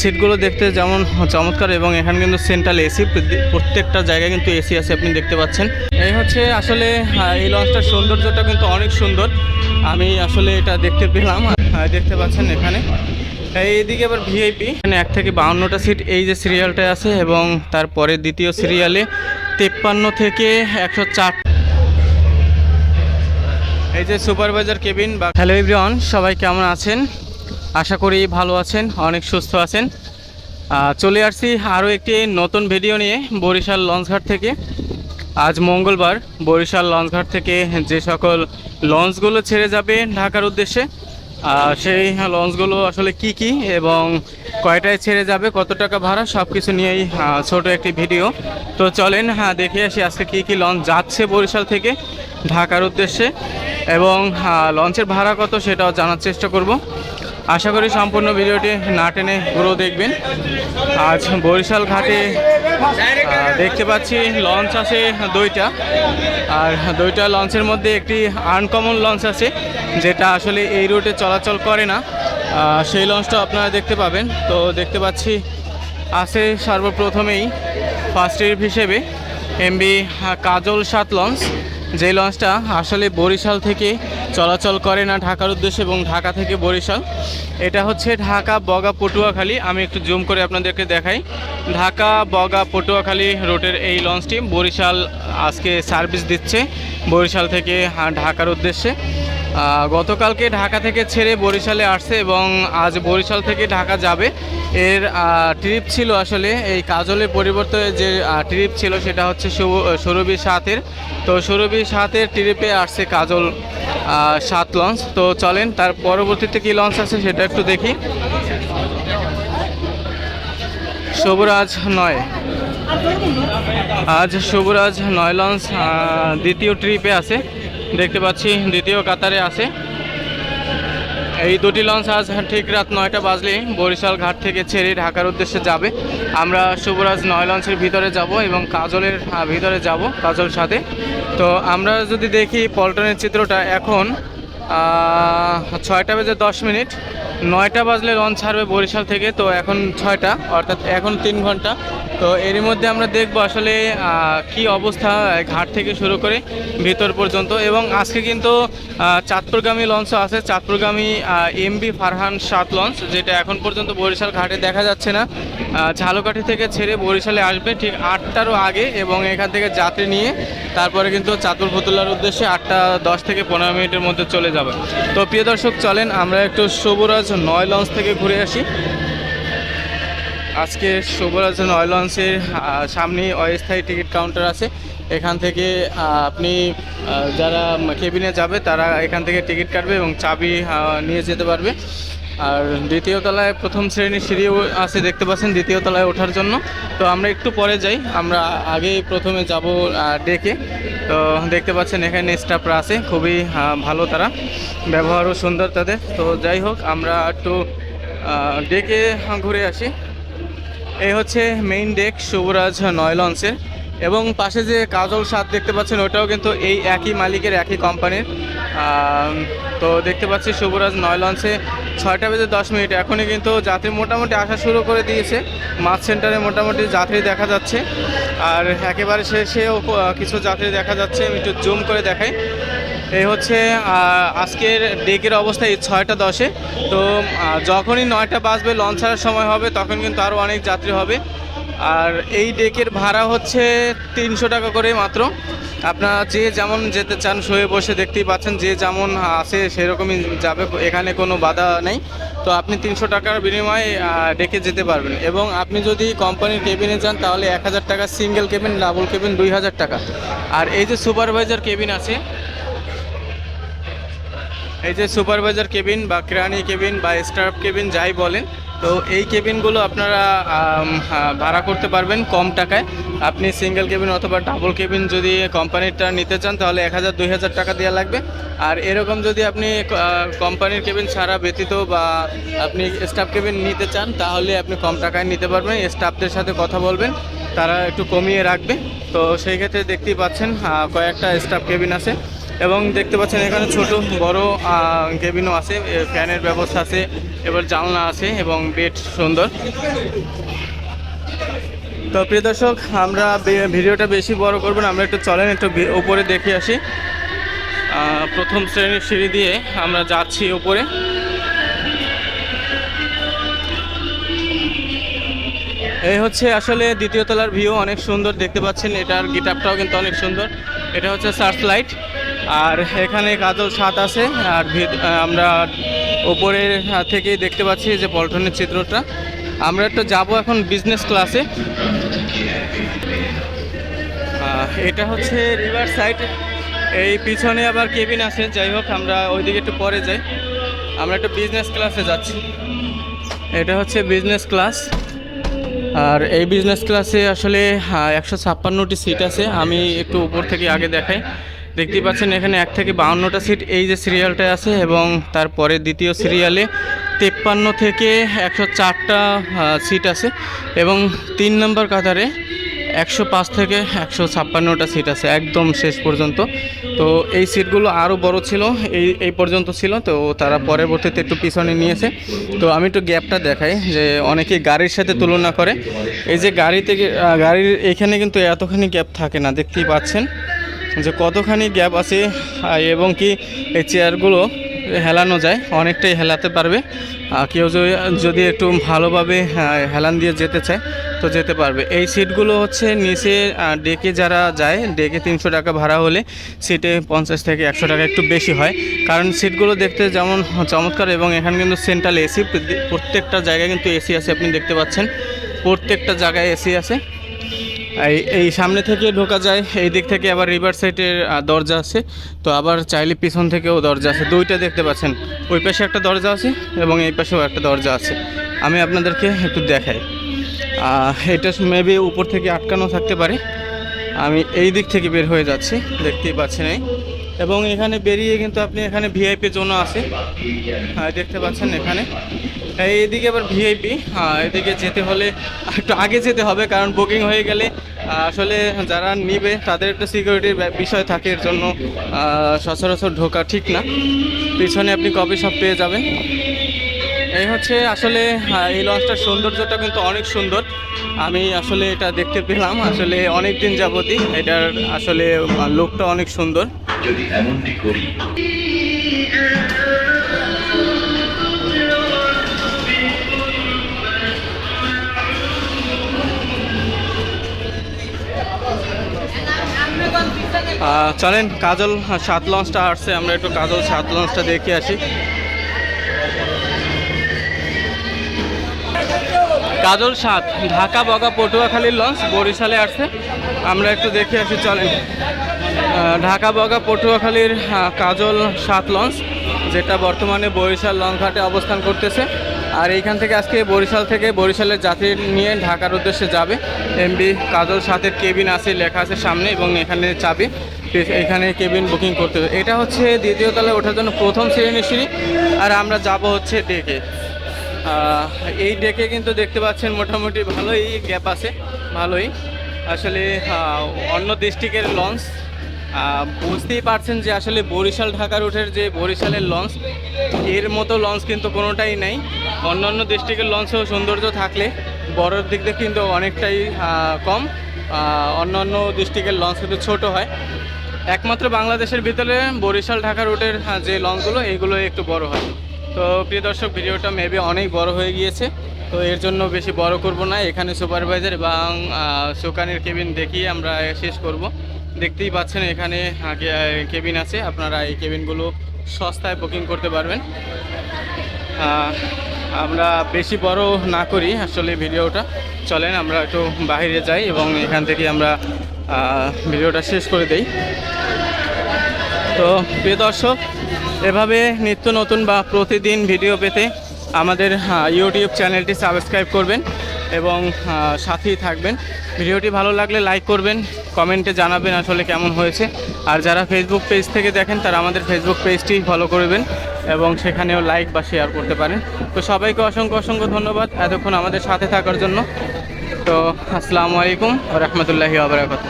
সিটগুলো দেখতে যেমন চমৎকার এবং এখানে কিন্তু সেন্ট্রাল এসি প্রত্যেকটা জায়গায় কিন্তু এসি আছে আপনি দেখতে পাচ্ছেন। এই হচ্ছে আসলে এই লঞ্চটার সৌন্দর্যটা কিন্তু অনেক সুন্দর। আমি আসলে এটা দেখতে পেলাম দেখতে পাচ্ছেন এখানে। এইদিকে আবার ভিআইপি এখানে এক থেকে বাউন্নটা সিট এই যে সিরিয়ালটায় আছে এবং তারপরে দ্বিতীয় সিরিয়ালে তেপ্পান্ন থেকে একশো চার। এই যে সুপারভাইজার কেবিন বা হ্যালো সবাই কেমন আছেন? আশা করি ভালো আছেন, অনেক সুস্থ আছেন। চলে আসছি আরও একটি নতুন ভিডিও নিয়ে বরিশাল লঞ্চঘাট থেকে। আজ মঙ্গলবার বরিশাল লঞ্চঘাট থেকে যে সকল লঞ্চগুলো ছেড়ে যাবে ঢাকার উদ্দেশ্যে সেই লঞ্চগুলো আসলে কি কি এবং কয়টায় ছেড়ে যাবে, কত টাকা ভাড়া সব কিছু নিয়েই ছোট একটি ভিডিও। তো চলেন হ্যাঁ দেখে আসি আজকে কি কি লঞ্চ যাচ্ছে বরিশাল থেকে ঢাকার উদ্দেশ্যে এবং লঞ্চের ভাড়া কত সেটাও জানার চেষ্টা করব। আশা করি সম্পূর্ণ ভিডিওটি না টেনে পুরো দেখবেন। আজ বরিশাল ঘাটে দেখতে পাচ্ছি লঞ্চ আছে দুইটা। আর দুইটা লঞ্চের মধ্যে একটি আনকমন লঞ্চ আছে, যেটা আসলে এই রুটে চলাচল করে না। সেই লঞ্চটা আপনারা দেখতে পাবেন। তো দেখতে পাচ্ছি আছে সর্বপ্রথমেই ফার্স্ট হিসেবে এমবি কাজল সাত লঞ্চ। যে লঞ্চটা আসলে বরিশাল থেকে চলাচল করে না ঢাকার উদ্দেশ্যে এবং ঢাকা থেকে বরিশাল, এটা হচ্ছে ঢাকা বগা পটুয়াখালী। আমি একটু জুম করে আপনাদেরকে দেখাই। ঢাকা বগা পটুয়াখালী রোডের এই লঞ্চটি বরিশাল আজকে সার্ভিস দিচ্ছে, বরিশাল থেকে ঢাকার উদ্দেশ্যে। গতকালকে ঢাকা থেকে ছেড়ে বরিশালে আসছে এবং আজ বরিশাল থেকে ঢাকা যাবে। এর ট্রিপ ছিল আসলে এই কাজলের পরিবর্তে যে ট্রিপ ছিল সেটা হচ্ছে সুরভি সাতের তো সুরভি সাতের ট্রিপে আসছে কাজল সাত লঞ্চ তো চলেন, তার পরবর্তীতে কি লঞ্চ আছে সেটা একটু দেখি। শুভরাজ নয়। আজ শুভরাজ নয় লঞ্চ দ্বিতীয় ট্রিপে আছে। দেখতে পাচ্ছি, দ্বিতীয় কাতারে আছে। এই দুটি লঞ্চ আজ ঠিক রাত নয়টা বাজলেই বরিশাল ঘাট থেকে ছেড়ে ঢাকার উদ্দেশ্যে যাবে। আমরা শুভরাজ নয় লঞ্চের ভিতরে যাব এবং কাজলের ভিতরে যাব, কাজল সাথে। তো আমরা যদি দেখি পল্টনের চিত্রটা এখন ছয়টা বেজে দশ মিনিট। নয়টা বাজলে লঞ্চ ছাড়বে বরিশাল থেকে, তো এখন ছয়টা, অর্থাৎ এখন তিন ঘণ্টা। তো এরই মধ্যে আমরা দেখব আসলে কি অবস্থা ঘাট থেকে শুরু করে ভিতর পর্যন্ত। এবং আজকে কিন্তু চাঁদপুরগামী লঞ্চও আছে। চাঁদপুরগামী এমবি ফারহান সাত লঞ্চ, যেটা এখন পর্যন্ত বরিশাল ঘাটে দেখা যাচ্ছে না। ঝালকাঠি থেকে ছেড়ে বরিশালে আসবে ঠিক আটটারও আগে এবং এখান থেকে যাত্রী নিয়ে তারপরে কিন্তু চাঁদপুর ফতুল্লার উদ্দেশ্যে আটটা দশ থেকে পনেরো মিনিটের মধ্যে চলে যাবে। তো প্রিয় দর্শক, চলেন আমরা একটু শুভরাজ নয় লঞ্চ থেকে ঘুরে আসি। আজকে নয় লঞ্চের সামনে অস্থায়ী টিকিট কাউন্টার আছে। এখান থেকে আপনি যারা কেবিনে যাবে, তারা এখান থেকে টিকিট কাটবে এবং চাবি নিয়ে যেতে পারবে। আর দ্বিতীয় তলায় প্রথম শ্রেণির সিঁড়িও আছে, দেখতে পাচ্ছেন, দ্বিতীয় তলায় ওঠার জন্য। তো আমরা একটু পরে যাই। আমরা আগেই প্রথমে যাব ডেকে। তো দেখতে পাচ্ছেন, এখানে স্টাফরা আছে, খুবই ভালো তারা। ব্যবহারও সুন্দর তাদের। তো যাই হোক, আমরা একটু ডেকে ঘুরে আসি। এই হচ্ছে মেইন ডেক শুভরাজ নয় লঞ্চের এবং পাশে যে কাজল সাত দেখতে পাচ্ছেন, ওটাও কিন্তু এই একই মালিকের, একই কোম্পানির তো দেখতে পাচ্ছি শুভরাজ নয় লঞ্চে ছয়টা বেজে দশ মিনিট। এখনই কিন্তু যাত্রী মোটামুটি আসা শুরু করে দিয়েছে। মাছ সেন্টারে মোটামুটি যাত্রী দেখা যাচ্ছে। আর একেবারে শেষেও কিছু যাত্রী দেখা যাচ্ছে। আমি একটু জুম করে দেখাই। এই হচ্ছে আজকের ডেকের অবস্থা এই ছয়টা দশে। তো যখনই নয়টা বাজবে লঞ্চ ছাড়ার সময় হবে, তখন কিন্তু আরও অনেক যাত্রী হবে। আর এই ডেকের ভাড়া হচ্ছে তিনশো টাকা করে মাত্র। আপনারা যে যেমন যেতে চান, শুয়ে বসে দেখতেই পাচ্ছেন, যে যেমন আসে সেরকমই যাবে, এখানে কোনো বাধা নেই। তো আপনি তিনশো টাকার বিনিময়ে ডেকে যেতে পারবেন। এবং আপনি যদি কোম্পানির কেবিনে যান, তাহলে এক হাজার টাকা সিঙ্গেল কেবিন ডাবল কেবিন দুই হাজার টাকা। আর এই যে সুপারভাইজার কেবিন আছে এই যে সুপারভাইজার কেবিন বা কেরানি কেবিন বা স্টাফ কেবিন যাই বলেন, তো এই কেবিনগুলো আপনারা ভাড়া করতে পারবেন কম টাকায়। আপনি সিঙ্গেল কেবিন অথবা ডাবল কেবিন যদি কোম্পানিরটা নিতে চান, তাহলে এক হাজার, দুই হাজার টাকা দেওয়া লাগবে। আর এরকম যদি আপনি কোম্পানির কেবিন ছাড়া ব্যতীত বা আপনি স্টাফ কেবিন নিতে চান, তাহলে আপনি কম টাকায় নিতে পারবেন। স্টাফদের সাথে কথা বলবেন, তারা একটু কমিয়ে রাখবে। তো সেই ক্ষেত্রে দেখতেই পাচ্ছেন কয়েকটা স্টাফ কেবিন আছে। এবং দেখতে পাচ্ছেন এখানে ছোট, বড় কেবিনও আছে ফ্যানের ব্যবস্থা আছে, এবার জানলা আছে এবং বেড সুন্দর। তো প্রিয় দর্শক, আমরা ভিডিওটা বেশি বড় করব না, আমরা একটু চলেন, একটু উপরে দেখে আসি। প্রথম শ্রেণির সিঁড়ি দিয়ে আমরা যাচ্ছি উপরে। এই হচ্ছে আসলে দ্বিতীয় তলার ভিউ, অনেক সুন্দর, দেখতে পাচ্ছেন, এটার গিটারটাও কিন্তু অনেক সুন্দর। এটা হচ্ছে সার্চ লাইট আর এখানে কাজল ছাদ আছে, আর আমরা উপরের থেকেই দেখতে পাচ্ছি যে পল্টনের চিত্রটা। আমরা একটু যাব এখন বিজনেস ক্লাসে এটা হচ্ছে রিভার সাইড এই পিছনে আবার কেবিন আছে, যাই হোক, আমরা ওইদিকে একটু পরে যাই। আমরা একটু বিজনেস ক্লাসে যাচ্ছি। এটা হচ্ছে বিজনেস ক্লাস আর এই বিজনেস ক্লাসে আসলে একশো ছাপ্পান্নটি সিট আছে। আমি একটু উপর থেকে আগে দেখাই। দেখতেই পাচ্ছেন এখানে এক থেকে বাউন্নটা সিট এই যে সিরিয়ালটা আছে এবং তারপরে দ্বিতীয় সিরিয়ালে তেপ্পান্ন থেকে একশো চারটা সিট আছে এবং তিন নম্বর কাতারে একশো পাঁচ থেকে একশো ছাপ্পান্নটা সিট আছে একদম শেষ পর্যন্ত। তো এই সিটগুলো আরও বড় ছিল, এই এই পর্যন্ত ছিল, তো তারা পরবর্তীতে একটু পিছনে নিয়েছে। তো আমি একটু গ্যাপটা দেখাই যে অনেকে গাড়ির সাথে তুলনা করে। এই যে গাড়ি থেকে গাড়ির এখানে কিন্তু এতখানি গ্যাপ থাকে না, দেখতেই পাচ্ছেন। যে কতখানি গ্যাপ আছে এবং কি এই চেয়ারগুলো হেলানো যায়, অনেকটাই হেলাতে পারবে। কেউ যদি একটু ভালোভাবে হেলান দিয়ে যেতে চায়, তো যেতে পারবে। এই সিটগুলো হচ্ছে নিচে ডেকে যারা যায়, ডেকে তিনশো টাকা ভাড়া হলে সিটে পঞ্চাশ থেকে একশো টাকা একটু বেশি হয়। কারণ সিটগুলো দেখতে যেমন চমৎকার এবং এখানে কিন্তু সেন্ট্রাল এসি, প্রত্যেকটা জায়গায় কিন্তু এসি আছে, আপনি দেখতে পাচ্ছেন। প্রত্যেকটা জায়গায় এসি আছে। এই এই সামনে থেকে ঢোকা যায়, এই দিক থেকে আবার রিভার সাইডের দরজা আছে। তো আবার চাইলে পিছন থেকেও দরজা আছে। দুইটা দেখতে পাচ্ছেন। ওই পাশে একটা দরজা আছে এবং এই পাশেও একটা দরজা আছে। আমি আপনাদেরকে একটু দেখাই। এটা মেবি উপর থেকে আটকানো থাকতে পারে। আমি এই দিক থেকে বের হয়ে যাচ্ছি, দেখতেই পাচ্ছেন এই। এবং এখানে বেরিয়ে কিন্তু আপনি এখানে ভিআইপি জোনও আছে। দেখতে পাচ্ছেন এখানে। এই এদিকে আবার ভিআইপি এদিকে যেতে হলে একটু আগে যেতে হবে, কারণ বুকিং হয়ে গেলে আসলে যারা নিবে তাদের একটা সিকিউরিটির বিষয় থাকে, এর জন্য সচরাচর ঢোকা ঠিক না। পিছনে আপনি কপি সব পেয়ে যাবেন? এই হচ্ছে আসলে এই লঞ্চটার সৌন্দর্যটা কিন্তু অনেক সুন্দর। আমি আসলে এটা দেখতে পেলাম, আসলে অনেক দিন যাবতই এটার আসলে লোকটা অনেক সুন্দর। যদি এমনটি করি। চলেন, কাজল সাত লঞ্চটা আসছে, আমরা একটু কাজল সাত লঞ্চটা দেখে আসি। কাজল সাত, ঢাকা বগা পটুয়াখালীর লঞ্চ, বরিশালে আসছে। আমরা একটু দেখে আসি, চলেন। ঢাকা বগা পটুয়াখালীর কাজল সাত লঞ্চ, যেটা বর্তমানে বরিশাল লঞ্চঘাটে অবস্থান করতেছে। আর এইখান থেকে আজকে বরিশাল থেকে বরিশালের যাত্রী নিয়ে ঢাকার উদ্দেশ্যে যাবে। এমবি কাজল সাতের কেবিন আছে, লেখা আছে সামনে এবং এখানে চাবি। এখানে কেবিন বুকিং করতে এটা হচ্ছে দ্বিতীয় তলায় ওঠার জন্য প্রথম শ্রেণির সিঁড়ি। আর আমরা যাব হচ্ছে ডেকে। এই ডেকে কিন্তু দেখতে পাচ্ছেন মোটামুটি ভালোই গ্যাপ আছে, ভালোই। আসলে অন্য ডিস্ট্রিক্টের লঞ্চ বুঝতেই পারছেন যে আসলে বরিশাল ঢাকা রুটের যে বরিশালের লঞ্চ, এর মতো লঞ্চ কিন্তু কোনোটাই নাই। অন্যান্য ডিস্ট্রিক্টের লঞ্চেও সৌন্দর্য থাকলে বড়োর দিক দিয়ে কিন্তু অনেকটাই কম। অন্যান্য ডিস্ট্রিক্টের লঞ্চ কিন্তু ছোট হয়। একমাত্র বাংলাদেশের ভিতরে বরিশাল ঢাকা রুটের যে লঞ্চগুলো, এগুলো একটু বড় হয়। তো প্রিয় দর্শক, ভিডিওটা মেবি অনেক বড় হয়ে গিয়েছে। তো এর জন্য বেশি বড় করব না। এখানে সুপারভাইজার এবং সুকানের কেবিন দেখিয়ে আমরা শেষ করব। দেখতেই পাচ্ছেন এখানে আগে কেবিন আছে। আপনারা এই কেবিনগুলো সস্তায় বুকিং করতে পারবেন। আমরা বেশি বড় না করি আসলে ভিডিওটা। চলেন, আমরা একটু বাইরে যাই এবং এখান থেকে আমরা ভিডিওটা শেষ করে দেই। তো, প্রিয় দর্শক, এভাবে নিত্য নতুন বা প্রতিদিন ভিডিও পেতে আমাদের ইউটিউব চ্যানেলটি সাবস্ক্রাইব করবেন এবং সাথেই থাকবেন। ভিডিওটি ভালো লাগলে লাইক করবেন। কমেন্টে জানাবেন আসলে কেমন হয়েছে। আর যারা ফেসবুক পেজ থেকে দেখেন, তারা আমাদের ফেসবুক পেজটি ফলো করবেন এবং সেখানেও লাইক বা শেয়ার করতে পারেন। তো সবাইকে অসংখ্য অসংখ্য ধন্যবাদ এতক্ষণ আমাদের সাথে থাকার জন্য। তো আসসালামু আলাইকুম রহমতুল্লাহি আবরাকাত